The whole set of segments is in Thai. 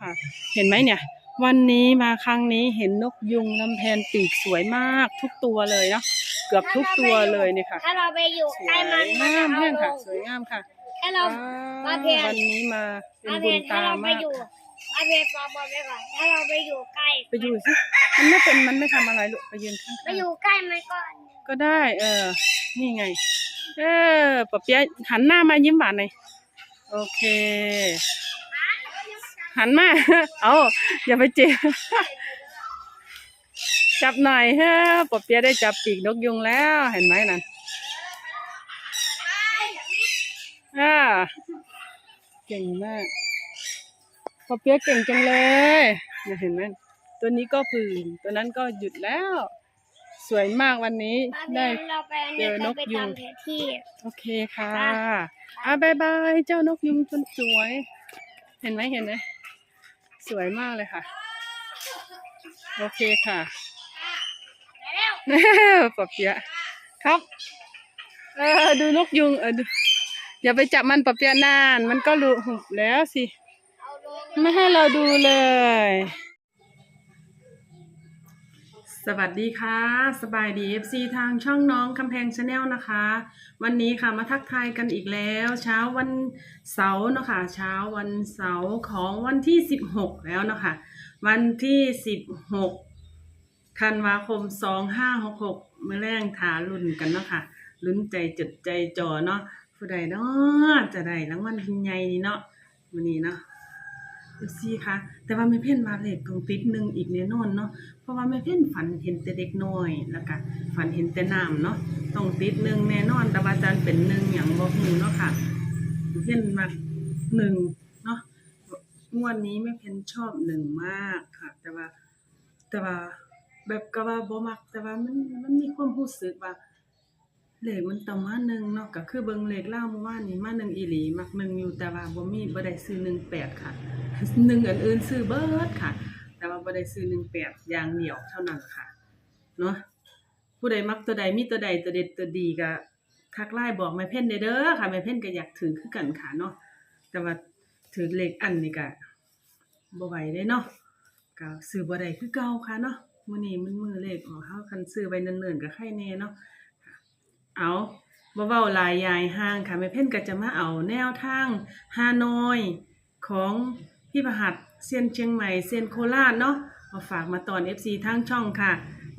ค่ะ เห็นไหมเนี่ย วันนี้มาครั้งนี้เห็นนกยุงลำแพนปีกสวยมากทุกตัวเลยเนาะเกือบทุกตัวเลยเนี่ยค่ะถ้าเราไปอยู่สวใกล้ยมันมันงาจะมเอาแห้งลค่ะงสวยงามค่ะถ้าเราว้าวมาเพียรวันนี้มาเป็นมาบุเพียญรถ้าตาเราไปมากอยู่มาเพียรปอบบอกไปก่อนถ้าเราไปอยู่ใกล้ไปอยู่สิมันไม่เป็นมันไม่ทำอะไรลูกไปยืนข้างไปอยู่ใกล้มันก็ๆก็ได้ เออ นี่ไง เออปะเปียะหันหน้ามายิ้มหวานหน่อยโอเค หันมา เอาอย่าไปเจ็บ จับหน่อยเฮ้อปะเปียะได้จับปีกนกยุงแล้ว เห็นไหมนั่นอ่าเก่งมากปะเปียะเก่งจังเลยเนี่ยเห็นไหมตัวนี้ก็พึ่งตัวนั้นก็หยุดแล้ว สวยมากวันนี้มาเพีได้ยรเราไปอันนี้เจอนเรากไปยุงตามแผนที่โอเคค่ะค่ะอะบายบายเจ้านกยุงจนสวย เห็นไหมเห็นไหม สวยมากเลยค่ะ โอเคค่ะปอบเปียะครับ เออดูนกยุงเออดูอย่าไปจับมันปอบเปียะนาน มันก็รู้หุบแล้วสิเอาลงไม่ให้เราดูเลย สวัสดีค่ะ สบายดี FC ทางช่องน้องคำแพงชาแนลนะคะ วันนี้ค่ะมาทักทายกันอีกแล้ว เช้าวันเสาร์เนาะคะเช้าวันเสาร์ของวันที่ 16 แล้วเนาะคะวันที่ 16ธันวาคม 2566เมื่อแรงถาลุ่นกันเนาะค่ะลุ้นใจจดใจจ่อเนาะผู้ใดเนาะจะได้รางวัลพินใหญ่นี่เนาะวันนี้เนาะ เอฟซีค่ะ แต่ว่าไม่เพ่นมาเลขตรงติดหนึ่งอีกแน่นอนเนาะเพราะว่าไม่เพ่นฝันเห็นแต่เด็กน้อยแล้วก็ฝันเห็นแต่น้ำเนาะต้องติดหนึ่งแน่นอนแต่ว่าอาจารย์เป็นหนึ่งอย่างบอกหนูเนาะค่ะเพ่นมาหนึ่งเนาะงวดนี้ไม่เพ่นชอบหนึ่งมากค่ะ แต่ว่าแต่ว่าแบบก็ว่าบ่มัก แต่ว่ามันมันมีความรู้สึกว่า เลขมันต้องมาหนึ่งเนาะก็คือเบิ่งเลขเล่าเมื่อวานนี้มาหนึ่งอีหลีมักหนึ่งอยู่แต่ว่าบ่มีบ่ได้ซื้อหนึ่งแปดค่ะหนึ่งอื่นๆซื้อเบิดค่ะ แต่ว่าบ่ได้ซื้อหนึ่งแปดอย่างเดียวเท่านั้นค่ะเนาะผู้ใดมักตัวใดมีตัวใดตัวเด็ดตัวดีก็ทักไลน์บอกแม่เพ่นเด้อค่ะแม่เพ่นก็อยากถือคือกันค่ะเนาะแต่ว่าถือเลขอันนี่ก็บ่ไหวเด้เนาะก็ซื้อบ่ได้คือเก่าค่ะเนาะมื้อนี้มันมือเลขออกเฮาคันซื้อไว้เนิ่นๆก็ใครแน่เนาะ เอาบ่เว้าลายยายห้างค่ะแม่เพ่นก็จะมาเอาแนวทางฮานอยของพี่ประหัสเซียนเชียงใหม่เซียนโคราชเนาะมาฝากมาตอน FC ทางช่องค่ะ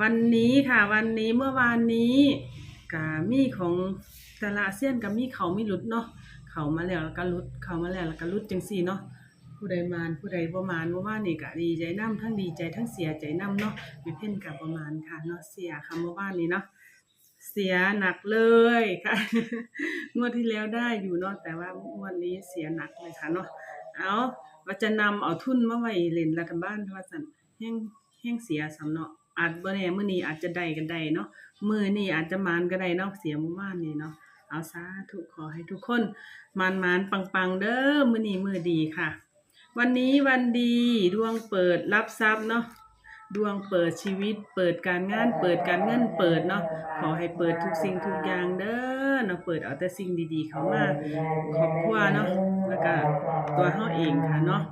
วันนี้ค่ะ วันนี้เมื่อวานนี้กามีของแต่ละเซียนกับมีเขามีหลุดเนาะเขามาแล้วแล้วก็หลุดเขามาแล้วแล้วก็หลุดจังซี่เนาะผู้ใดมานผู้ใดบ่มานบ่ว่านี่ก็ดีใจนํทั้งดีใจทั้งเสียใจนํเนาะแม่เพ่นก็ประมาณค่ะเนาะเสียค่ะเมื่อวานนี้เนาะ เสียหนักเลยค่ะงวดที่แล้วได้อยู่เนาะแต่ว่างวดนี้เสียหนักเลยค่ะเนาะเอาว่าจะนำเอาทุนมาไว้เล่นรัฐบาลว่าซั่นแฮงแฮงเสียสำเนาะอาจบ่แน่เมื้อนี้อาจจะได้ก็ได้เนาะมือนี้อาจจะมานก็ได้เนาะเสียเมื่อวานนี้เนาะเอาสาธุขอให้ทุกคนมานๆปังๆเด้อมือนี้มื้อดีค่ะ วันนี้วันดีดวงเปิดรับทรัพย์เนาะ ดวงเปิดชีวิต เปิดการงาน เปิดการเงิน เปิดเนาะ ขอให้เปิดทุกสิ่งทุกอย่างเด้อเนาะ เปิดเอาแต่สิ่งดีๆ เข้ามาครอบครัวเนาะ แล้วก็ตัวเฮาเองค่ะเนาะ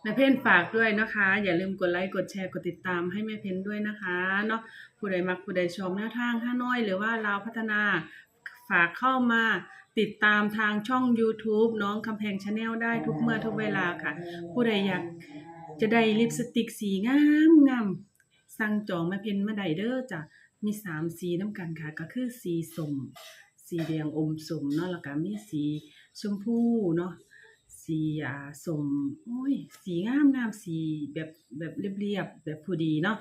แม่เพ่นฝากด้วยนะคะ อย่าลืมกดไลค์กดแชร์กดติดตามให้แม่เพ่นด้วยนะคะเนาะผู้ใดมักผู้ใดชมแนวทางห้าน้อย หรือว่าลาวพัฒนาฝากเข้ามาติดตามทางช่อง YouTube น้องคำแพงชาแนลได้ทุกเมื่อทุกเวลาค่ะ ผู้ใดอยาก จะได้ลิปสติกสีงามงามสั่งจองมาเพนมาได้เด้อจ้ะมีสามสีน้ำกันค่ะ ก็คือสีส้มสีแดงอมส้มเนาะแล้วก็มีสีชมพูเนาะสีอ่าส้มโอ้ย สีงามงามสีแบบแบบเรียบๆแบบพอดีเนาะ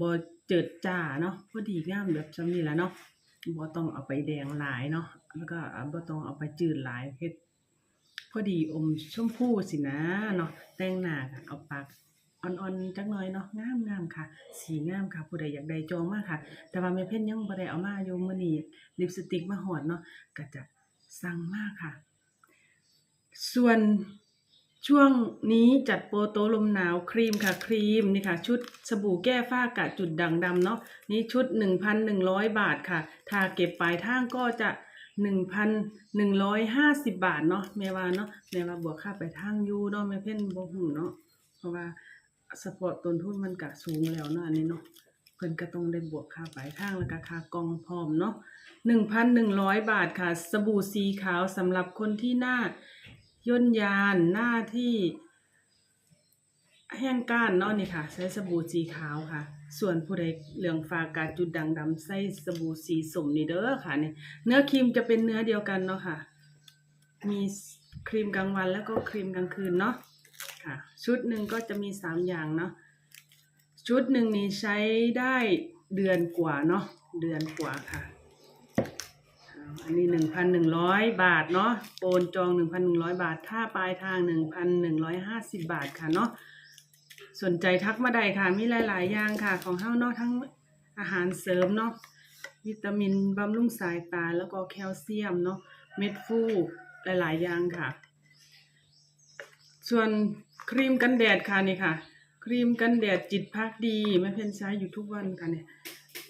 บ่เจิดจ้าเนาะพอดีงามแบบซำนี้ล่ะเนาะบ่ต้องเอาไปแดงหลายเนาะแล้วก็บ่ต้องเอาไปจืดหลายเฮ็ด อดีอมชมพูสินะเนาะแต่งหน้าเอาปากอ่อนๆจักหน่อยเนาะงามๆค่ะ สีงามค่ะ ผู้ใดอยากได้จองมากค่ะ แต่ว่าแม่เพ่นยังบ่ได้เอามาอยู่มื้อนี้ลิปสติกมาฮอดเนาะก็จะสั่งมากค่ะ ส่วนช่วงนี้จัดโปรโตลมหนาวครีมค่ะครีมนี่ค่ะ ชุดสบู่แก้ฝ้ากะจุดด่างดำเนาะนี่ชุด 1,100 บาทค่ะ ถ้าเก็บปลายทางก็จะ หนึ่งพันหนึ่งร้อยห้าสิบบาทเนาะแม่ว่าเนาะแม่ว่าบวกค่าไปทางยูเนาะแม่เพ่นบ่หูเนาะเพราะว่าสปอร์ตต้นทุนมันก็สูงแล้วเนาะอันนี้เนาะเพิ่นก็ต้องได้บวกค่าปลายทางแล้วก็ค่ากองพร้อมเนาะหนึ่งพันหนึ่งร้อยบาทค่ะ สบู่สีขาวสำหรับคนที่หน้าย่นยานหน้าที่แห้งก้านเนาะนี่ค่ะ ใช้สบู่สีขาวค่ะ ส่วนผู้ใดเหลืองฟ้ากาจุดด่างดำใส่สบู่สีสมนี่เด้อค่ะเนี่เนื้อครีมจะเป็นเนื้อเดียวกันเนาะค่ะ มีครีมกลางวันแล้วก็ครีมกลางคืนเนาะค่ะ ชุดหนึ่งก็จะมีสามอย่างเนาะชุดหนึ่งนี่ใช้ได้เดือนกว่าเนาะเดือนกว่าค่ะ อันนี้หนึ่งพันหนึ่งร้อยบาทเนาะโอนจองหนึ่งพันหนึ่งร้อยบาท ถ้าปลายทางหนึ่งพันหนึ่งร้อยห้าสิบบาทค่ะเนาะ สนใจทักมาได้ค่ะมีหลาย ๆ อย่างค่ะ ของเฮาเนาะทั้งอาหารเสริมเนาะวิตามินบำรุงสายตาแล้วก็แคลเซียมเนาะเม็ดฟูหลาย ๆ อย่างค่ะ ส่วนครีมกันแดดค่ะนี่ค่ะ ครีมกันแดดจิตพักดีแม่เพ็ญใช้อยู่ทุกวันค่ะเนี่ย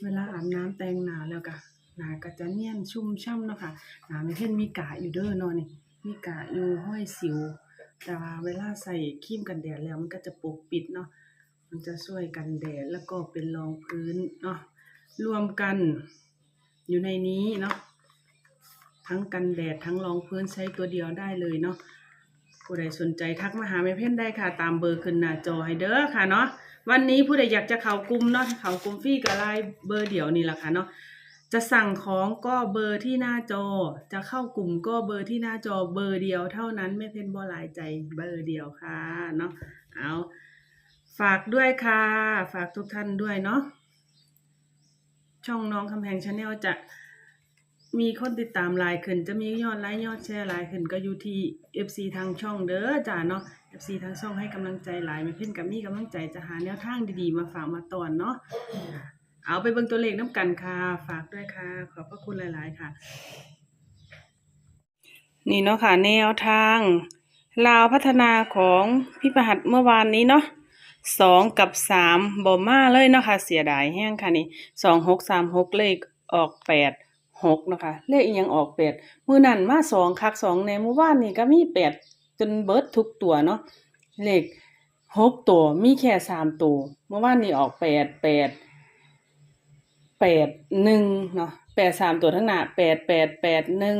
เวลาอาบน้ำแต่งหนาแล้วก็หนาก็จะเนียนชุ่มช่ำเนาะค่ะหน้าแม่เพ็ญมีกะอยู่เด้อนาะนี่มีกะอยู่ห้อยสิว แต่เวลาใส่ครีมกันแดดแล้วมันก็จะปกปิดเนาะมันจะช่วยกันแดดแล้วก็เป็นรองพื้นเนาะรวมกันอยู่ในนี้เนาะทั้งกันแดดทั้งรองพื้นใช้ตัวเดียวได้เลยเนาะผู้ใดสนใจทักมาหาแม่เพ่นได้ค่ะ ตามเบอร์ขึ้นหน้าจอให้เด้อค่ะเนาะวันนี้ผู้ใดอยากจะเข้ากลุ่มเนาะเข้ากลุ่มฟรีกับไลน์เบอร์เดียวนี่แหละค่ะเนาะ จะสั่งของก็เบอร์ที่หน้าจอ จะเข้ากลุ่มก็เบอร์ที่หน้าจอเบอร์เดียวเท่านั้นไม่เพ่นบ่หลายใจเบอร์เดียวค่ะเนาะเอาฝากด้วยค่ะ ฝากทุกท่านด้วยเนาะช่องน้องคำแพงชาแนลจะมีคนติดตามหลายขึ้น จะมียอดไลค์ยอดแชร์หลายขึ้นก็อยู่ที่ FC ทางช่องเด้อจ้าเนาะ FC ทางช่องให้กำลังใจหลายไม่เพ่นกับมีกำลังใจจะหาแนวทางดีๆ มาฝากมาตอนเนาะ เอาไปเบิ่งตัวเลขน้ำกันค่ะ ฝากด้วยค่ะ ขอบพระคุณหลาย ๆ ค่ะ นี่เนาะค่ะ แนวทาง ลาวพัฒนาของพี่ประหัดเมื่อวานนี้เนาะสองกับสามบ่มาเลยเนาะค่ะเสียดายแห้งค่ะนี่สองหกสามหกเลขออกแปดหกนะคะเลขอีหยังออกแปดมือนั่นมาสองคักสองในเมื่อวานนี่ก็มีแปดจนเบิร์ดทุกตัวเนาะเลขหกตัวมีแค่สามตัวเมื่อวานนี่ออกแปดแปด แปดหนึ่งเนาะแปดสามตัวทั้งหน้าแปดแปดแปดหนึ่ง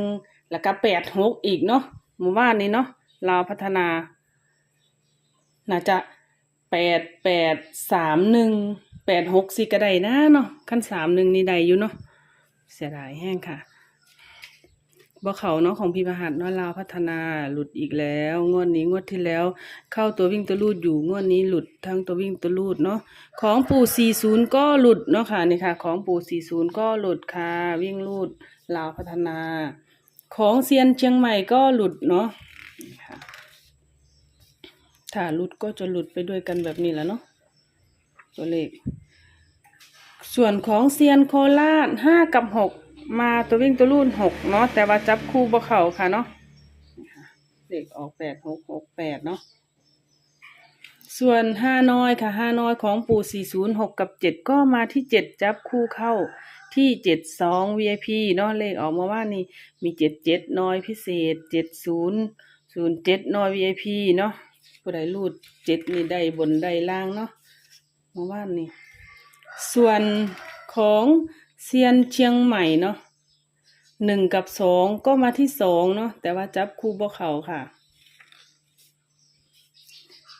แล้วก็แปดหกอีกเนาะหมู่บ้านนี้เนาะเราพัฒนา น่าจะแปดแปดสามหนึ่งแปดหกสิก็ได้นะเนาะขั้นสามหนึ่งนี่ได้อยู่เนาะเสียดายแห้งค่ะ บ่เขาเนาะของพี่ประหัดเนาะลาวพัฒนาหลุดอีกแล้วงวดนี้งวดที่แล้ว เข้าตัววิ่งตัวลูดอยู่งวดนี้หลุดทั้งตัววิ่งตัวลูดเนาะของปู่40ก็หลุดเนาะค่ะนี่ค่ะ ของปู่40ก็หลุดค่ะวิ่งลูดลาวพัฒนา ของเซียนเชียงใหม่ก็หลุดเนาะนี่ค่ะถ้าหลุดก็จะหลุดไปด้วยกันแบบนี้แหล้วเนาะตัวเลขส่วนของเซียนโคราช5กับ6 มาตัววิ่งตัวลูด6เนาะแต่ว่าจับคู่บ่เข้าค่ะเนาะนี่ค่ะเลขออก8 6 6 8เนาะส่วนห้าน้อยค่ะห้าน้อยของปู่406กับ7ก็มาที่7จับคู่เข้าที่72 VIP เนาะเลขออกมาว่านี่มี77น้อยพิเศษ70 07น้อย VIP เนาะผู้ใดรูด7นี่ได้บนได้ล่างเนาะมาว่านี่ส่วนของ เซียนเชียงใหม่เนาะหนึ่งกับสองก็มาที่สองเนาะแต่ว่าจับคู่บ่เขาค่ะ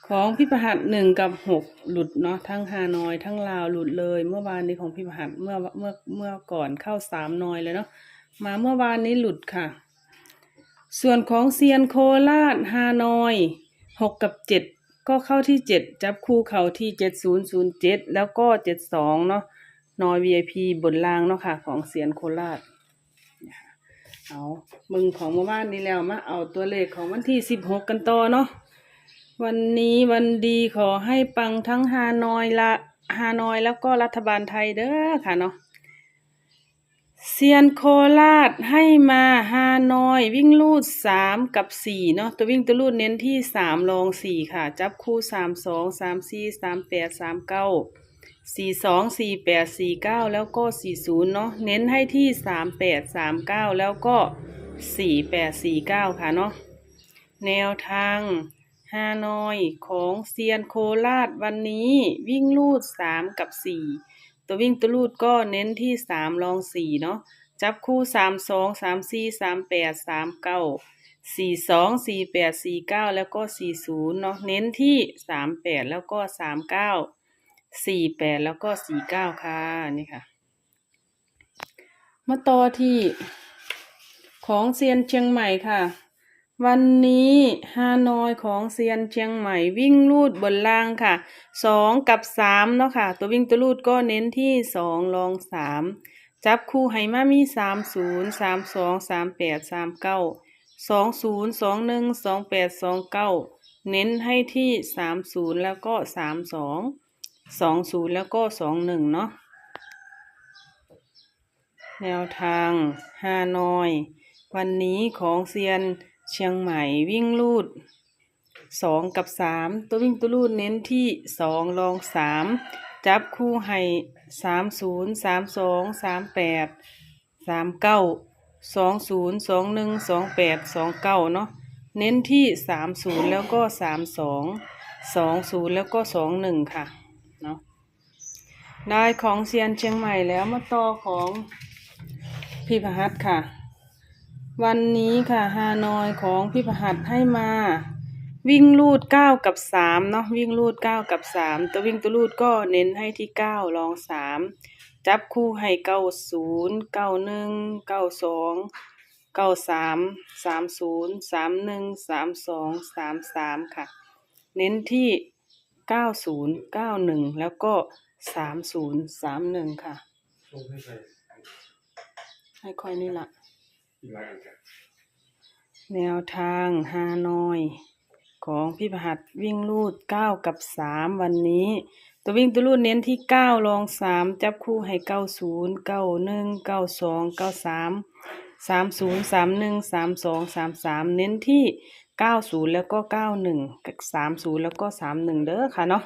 ของพี่ประหัดหนึ่งกับหกหลุดเนาะทั้งฮานอยทั้งลาวหลุดเลย เมื่อวานนี้ของพี่ประหัดเมื่อเมื่อเมื่อก่อนเข้าสามนอยเลยเนาะมาเมื่อวานนี้หลุดค่ะ ส่วนของเซียนโคราชฮานอยหกกับเจ็ดก็เข้าที่เจ็ดจับคู่เขาที่เจ็ดศูนย์ศูนย์เจ็ดแล้วก็เจ็ดสองเนาะ นอย VIP บนล่างเนาะค่ะ ของเซียนโคราชเอามึงของเมื่อวานนี้แล้วมาเอาตัวเลขของวันที่สิบหกกันต่อเนาะวันนี้วันดีขอให้ปังทั้งฮานอยละฮานอยแล้วก็รัฐบาลไทยเด้อค่ะเนาะเซียนโคราชให้มาฮานอยวิ่งลูดสามกับสี่เนาะตัววิ่งตัวลูดเน้นที่สามรองสี่ค่ะ จับคู่สามสองสามสี่สามแปดสามเก้า สี่สองสี่แปดสี่เก้าแล้วก็สี่ศูนย์เนาะเน้นให้ที่สามแปดสามเก้าแล้วก็สี่แปดสี่เก้าค่ะเนาะแนวทางฮานอยของเซียนโคราชวันนี้วิ่งลูดสามกับสี่ตัววิ่งตัวลูดก็เน้นที่สามรองสี่เนาะจับคู่สามสองสามสี่สามแปดสามเก้าสี่สองสี่แปดสี่เก้าแล้วก็สี่ศูนย์เนาะเน้นที่สามแปดแล้วก็สามเก้า สี่แปดแล้วก็สี่เก้าค่ะนี่ค่ะ มาต่อที่ของเซียนเชียงใหม่ค่ะ วันนี้ฮานอยของเซียนเชียงใหม่วิ่งลูดบนล่างค่ะสองกับสามเนาะค่ะ ตัววิ่งตัวลูดก็เน้นที่สองรองสามจับคู่ให้มามีสามศูนย์สามสองสามแปดสามเก้าสองศูนย์สองหนึ่งสองแปดสองเก้าเน้นให้ที่สามศูนย์แล้วก็สามสอง สองศูนย์แล้วก็สองหนึ่งเนาะแนวทางฮานอย วันนี้ของเซียนเชียงใหม่วิ่งลูดสองกับสามตัววิ่งตัวลูดเน้นที่สองรองสามจับคู่ให้สามศูนย์สามสองสามแปดสามเก้าสองศูนย์สองหนึ่งสองแปดสองเก้าเนาะเน้นที่สามศูนย์แล้วก็สามสองสองศูนย์แล้วก็สองหนึ่งค่ะเนาะ ได้ของเซียนเชียงใหม่แล้วมาต่อของพี่พหัสค่ะ วันนี้ค่ะฮานอยของพี่พหัสให้มา วิ่งลูดเก้ากับสามเนาะวิ่งลูดเก้ากับสามตัววิ่งตัวลูดก็เน้นให้ที่เก้ารองสามจับคู่ให้เก้าศูนย์เก้าหนึ่งเก้าสองเก้าสามสามศูนย์สามหนึ่งสามสองสามสามค่ะ เน้นที่เก้าศูนย์เก้าหนึ่งแล้วก็ สามศูนย์สามหนึ่งค่ะ ส่งให้ใครให้ค่อยนี่ละกินอะไรกันแนวทางฮานอย ของพี่ประหัดวิ่งลูดเก้ากับสามวันนี้ ตัววิ่งตัวลูดเน้นที่เก้ารองสามจับคู่ให้เก้าศูนย์เก้าหนึ่งเก้าสองเก้าสามสามศูนย์สามหนึ่งสามสองสามสามเน้นที่เก้าศูนย์แล้วก็เก้าหนึ่งสามศูนย์แล้วก็สามหนึ่งเด้อค่ะเนาะ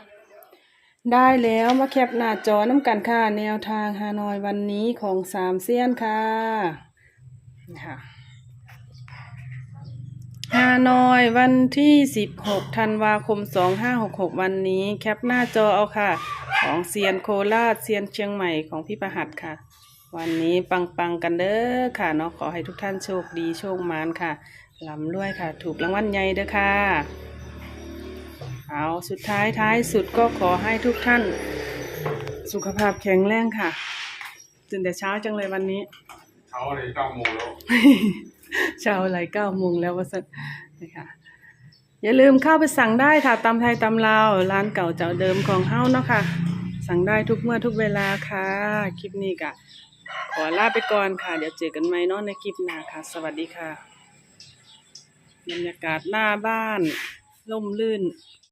ได้แล้วมาแคปหน้าจอน้ำกันค่ะ แนวทางฮานอยวันนี้ของสามเซียนค่ะนี่ค่ะฮานอยวันที่ 16 ธันวาคม 2566 วันนี้ แคปหน้าจอเอาค่ะ ของเซียนโคราชเซียนเชียงใหม่ของพี่ประหัดค่ะ วันนี้ปังๆกันเด้อค่ะเนาะขอให้ทุกท่านโชคดีโชคมานค่ะลำด้วยค่ะ ถูกรางวัลใหญ่เด้อค่ะ เอาสุดท้ายท้ายสุดก็ขอให้ทุกท่าน สุขภาพแข็งแรงค่ะตื่นแต่เช้าจังเลยวันนี้เขาเลยเก้าโมงแล้วเช้าไหลเก้าโมงแล้วว่าสันนะคะอย่าลืมเข้าไปสั่งได้ค่ะตำไทยตำลาวร้านเก่าเจ้าเดิมของเฮ้าเนาะค่ะ สั่งได้ทุกเมื่อทุกเวลาค่ะ คลิปนี้ก็ขอลาไปก่อนค่ะ เดี๋ยวเจอกันใหม่เนาะในคลิปหน้าค่ะ สวัสดีค่ะ บรรยากาศหน้าบ้านล่มลื่น